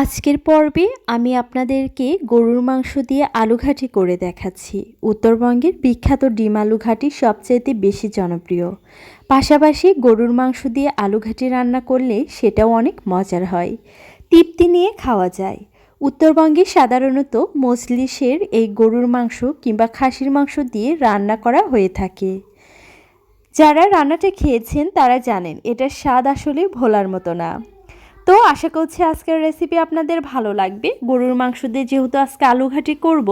আজকের পর্বে আমি আপনাদেরকে গরুর মাংস দিয়ে আলু ঘাটি করে দেখাচ্ছি। উত্তরবঙ্গের বিখ্যাত ডিম আলু ঘাটি সবচাইতে বেশি জনপ্রিয়। পাশাপাশি গরুর মাংস দিয়ে আলু ঘাটি রান্না করলে সেটাও অনেক মজার হয়। তৃপ্তি নিয়ে খাওয়া যায়। উত্তরবঙ্গে সাধারণত মজলিসের এই গরুর মাংস কিংবা খাসির মাংস দিয়ে রান্না করা হয়ে থাকে। যারা রান্নাটা খেয়েছেন তারা জানেন, এটার স্বাদ আসলে ভোলার মতো না। তো আশা করছি আজকের রেসিপি আপনাদের ভালো লাগবে। গরুর মাংস দিয়ে যেহেতু আজকে আলু ঘাটি করব,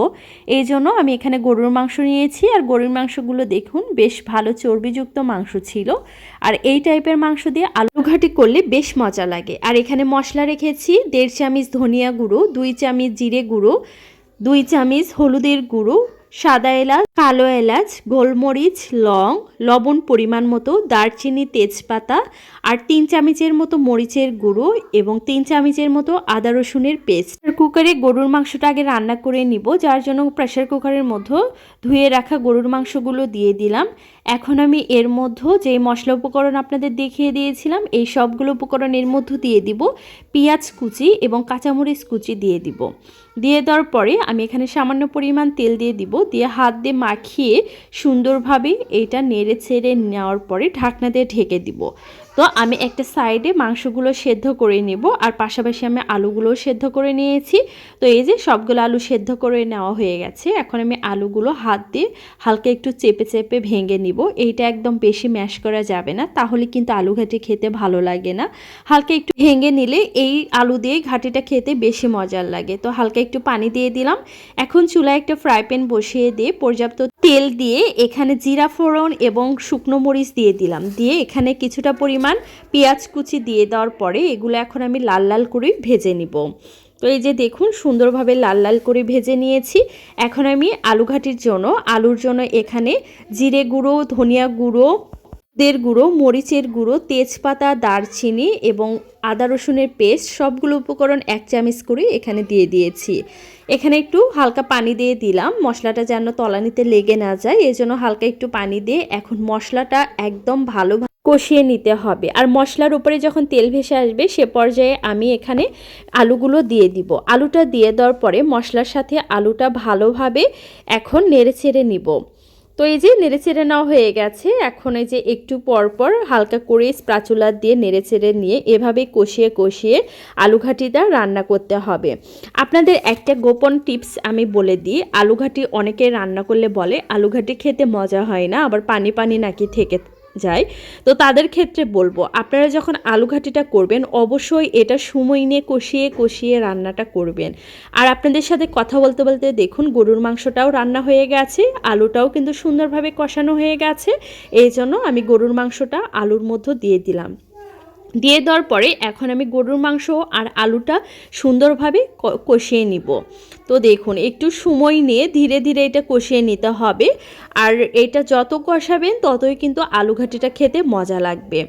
এই জন্য আমি এখানে গরুর মাংস নিয়েছি। আর গরুর মাংসগুলো দেখুন, বেশ ভালো চর্বিযুক্ত মাংস ছিল। আর এই টাইপের মাংস দিয়ে আলু ঘাটি করলে বেশ মজা লাগে। আর এখানে মশলা রেখেছি, দেড় চামচ ধনিয়া গুঁড়ো, দুই চামচ জিরে গুঁড়ো, দুই চামচ হলুদের গুঁড়ো, সাদা এলাচ কালো এলাচ, গোলমরিচ, লং, লবণ পরিমাণ মতো, দারচিনি, তেজপাতা আর তিন চামচের মতো মরিচের গুঁড়ো এবং তিন চামচের মতো আদা রসুনের পেস্ট। কুকারে গরুর মাংসটা আগে রান্না করে নিব, যার জন্য প্রেশার কুকারের মধ্যে ধুয়ে রাখা গরুর মাংসগুলো দিয়ে দিলাম। এখন আমি এর মধ্যে যে মশলা উপকরণ আপনাদের দেখিয়ে দিয়েছিলাম, এই সবগুলো উপকরণ এর মধ্যে দিয়ে দিব। পেঁয়াজ কুচি এবং কাঁচামরিচ কুচি দিয়ে দিব। দিয়ে দেওয়ার পরে আমি এখানে সামান্য পরিমাণ তেল দিয়ে দিব, দিয়ে হাত দিয়ে মাখিয়ে সুন্দরভাবে এটা নেড়ে ছেড়ে নেওয়ার পরে ঢাকনা দিয়ে ঢেকে দিব। তো আমি একটা সাইডে মাংসগুলো সেদ্ধ করে নেব, আর পাশাপাশি আমি আলুগুলোও সেদ্ধ করে নিয়েছি। তো এই যে সবগুলো আলু সেদ্ধ করে নেওয়া হয়ে গেছে, এখন আমি আলুগুলো হাত দিয়ে হালকা একটু চেপে চেপে ভেঙে নিব। এইটা একদম বেশি ম্যাশ করা যাবে না, তাহলে কিন্তু আলু ঘাটি খেতে ভালো লাগে না। হালকা একটু ভেঙে নিলে এই আলু দিয়ে ঘাটিটা খেতে বেশি মজার লাগে। তো হালকা একটু পানি দিয়ে দিলাম। এখন চুলায় একটা ফ্রাই প্যান বসিয়ে দিয়ে পর্যাপ্ত তেল দিয়ে এখানে জিরা ফোড়ন এবং শুকনো মরিচ দিয়ে দিলাম। দিয়ে এখানে কিছুটা পরিমাণ পেঁয়াজ কুচি দিয়ে দেওয়ার পরে এগুলো এখন আমি লাল লাল করে ভেজে নিব। তো এই যে দেখুন, সুন্দরভাবে লাল লাল করে ভেজে নিয়েছি। এখন আমি আলু ঘাটির জন্য, আলুর জন্য এখানে জিরে গুঁড়ো, ধনিয়া গুঁড়ো, দের গুঁড়ো, মরিচের গুঁড়ো, তেজপাতা, দারচিনি এবং আদা রসুনের পেস্ট সবগুলো উপকরণ এক চামচ করে এখানে দিয়ে দিয়েছি। এখানে একটু হালকা পানি দিয়ে দিলাম, মশলাটা যেন তলানিতে লেগে না যায় এই জন্য হালকা একটু পানি দিয়ে এখন মশলাটা একদম ভালো কষিয়ে নিতে হবে। আর মশলার উপরে যখন তেল ভেসে আসবে, সে পর্যায়ে আমি এখানে আলুগুলো দিয়ে দিব। আলুটা দিয়ে দেওয়ার পরে মশলার সাথে আলুটা ভালোভাবে এখন নেড়ে ছেড়ে নিব। তো এই যে নেড়ে চেড়ে নেওয়া হয়ে গেছে, এখন এই যে একটু পর পর হালকা করে স্প্রাচুলা দিয়ে নেড়ে চেড়ে নিয়ে এভাবে কষিয়ে কষিয়ে আলু ঘাটিটা রান্না করতে হবে। আপনাদের একটা গোপন টিপস আমি বলে দিই আলু ঘাটি অনেকে রান্না করলে বলে আলু ঘাটি খেতে মজা হয় না, আবার পানি পানি নাকি থেকে যায়। তো তাদের ক্ষেত্রে বলব, আপনারা যখন আলু ঘাটিটা করবেন, অবশ্যই এটা সময় নিয়ে কষিয়ে কষিয়ে রান্নাটা করবেন। আর আপনাদের সাথে কথা বলতে বলতে দেখুন, গরুর মাংসটাও রান্না হয়ে গেছে, আলুটাও কিন্তু সুন্দরভাবে কষানো হয়ে গেছে। এই জন্য আমি গরুর মাংসটা আলুর মধ্যে দিয়ে দিলাম। দিয়ে দেওয়ার পরে এখন আমি গরুর মাংস আর আলুটা সুন্দরভাবে কষিয়ে নিব। তো দেখুন, একটু সময় নিয়ে ধীরে ধীরে এটা কষিয়ে নিতে হবে। আর এটা যত কষাবেন, ততই কিন্তু আলু ঘাটিটা খেতে মজা লাগবে।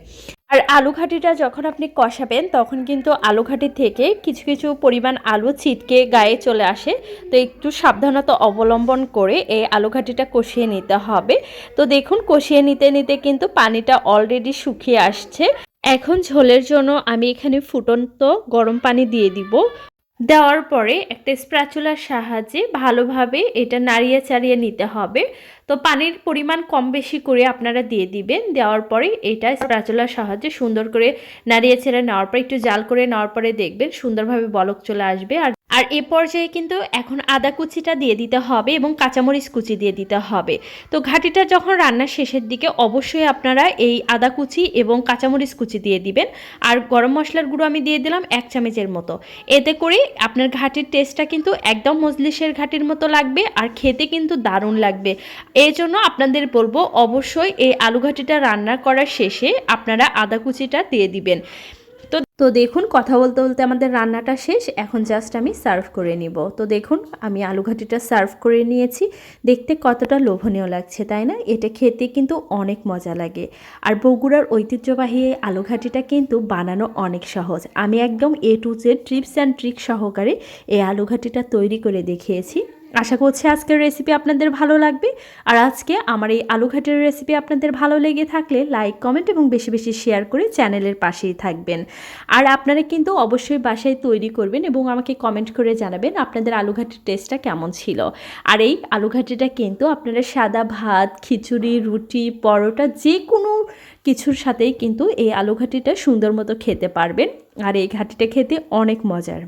আর আলু ঘাটিটা যখন আপনি কষাবেন, তখন কিন্তু আলু ঘাটি থেকে কিছু কিছু পরিমাণ আলু ছিটকে গায়ে চলে আসে। তো একটু সাবধানতা অবলম্বন করে এই আলু ঘাটিটা কষিয়ে নিতে হবে। তো দেখুন, কষিয়ে নিতে নিতে কিন্তু পানিটা অলরেডি শুকিয়ে আসছে। এখন ঝোলের জন্য আমি এখানে ফুটন্ত গরম পানি দিয়ে দিব। দেওয়ার পরে একটা স্প্রাচুলার সাহায্যে ভালোভাবে এটা নাড়িয়ে চাড়িয়ে নিতে হবে। তো পানির পরিমাণ কম বেশি করে আপনারা দিয়ে দিবেন। দেওয়ার পরে এটা স্প্রাচুলার সাহায্যে সুন্দর করে নাড়িয়ে ছেড়ে নেওয়ার পরে, একটু জাল করে নেওয়ার পরে দেখবেন সুন্দরভাবে বলক চলে আসবে। আর আর এ পর্যায়ে কিন্তু এখন আদা কুচিটা দিয়ে দিতে হবে এবং কাঁচামরিচ কুচি দিয়ে দিতে হবে। তো ঘাটিটা যখন রান্নার শেষের দিকে অবশ্যই আপনারা এই আদা কুচি এবং কাঁচামরিচ কুচি দিয়ে দিবেন। আর গরম মশলার গুঁড়ো আমি দিয়ে দিলাম এক চামচের মতো। এতে করে আপনার ঘাটির টেস্টটা কিন্তু একদম মজলিসের ঘাটির মতো লাগবে আর খেতে কিন্তু দারুণ লাগবে। এই জন্য আপনাদের বলব অবশ্যই এই আলু ঘাটিটা রান্না করার শেষে আপনারা আদা কুচিটা দিয়ে দিবেন। তো তো দেখুন, কথা বলতে বলতে আমাদের রান্নাটা শেষ। এখন জাস্ট আমি সার্ভ করে নিব। তো দেখুন, আমি আলু ঘাটিটা সার্ভ করে নিয়েছি। দেখতে কতটা লোভনীয় লাগছে, তাই না? এটা খেতে কিন্তু অনেক মজা লাগে। আর বগুড়ার ঐতিহ্যবাহী আলু ঘাটিটা কিন্তু বানানো অনেক সহজ। আমি একদম A to Z tips and trick সহকারে এই আলু ঘাটিটা তৈরি করে দেখিয়েছি। আশা করছি আজকের রেসিপি আপনাদের ভালো লাগবে। আর আজকে আমার এই আলু ঘাটের রেসিপি আপনাদের ভালো লেগে থাকলে লাইক কমেন্ট এবং বেশি বেশি শেয়ার করে চ্যানেলের পাশেই থাকবেন। আর আপনারা কিন্তু অবশ্যই বাসায় তৈরি করবেন এবং আমাকে কমেন্ট করে জানাবেন আপনাদের আলু ঘাটের টেস্টটা কেমন ছিল। আর এই আলু ঘাটিটা কিন্তু আপনারা সাদা ভাত, খিচুড়ি, রুটি, পরোটা যে কোনো কিছুর সাথেই কিন্তু এই আলু ঘাটিটা সুন্দর মতো খেতে পারবেন। আর এই ঘাটিটা খেতে অনেক মজার।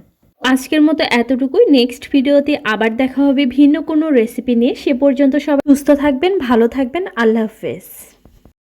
আজকের মতো এতটুকুই। নেক্সট ভিডিওতে আবার দেখা হবে ভিন্ন কোনো রেসিপি নিয়ে। সে পর্যন্ত সবাই সুস্থ থাকবেন, ভালো থাকবেন। আল্লাহ হাফেজ।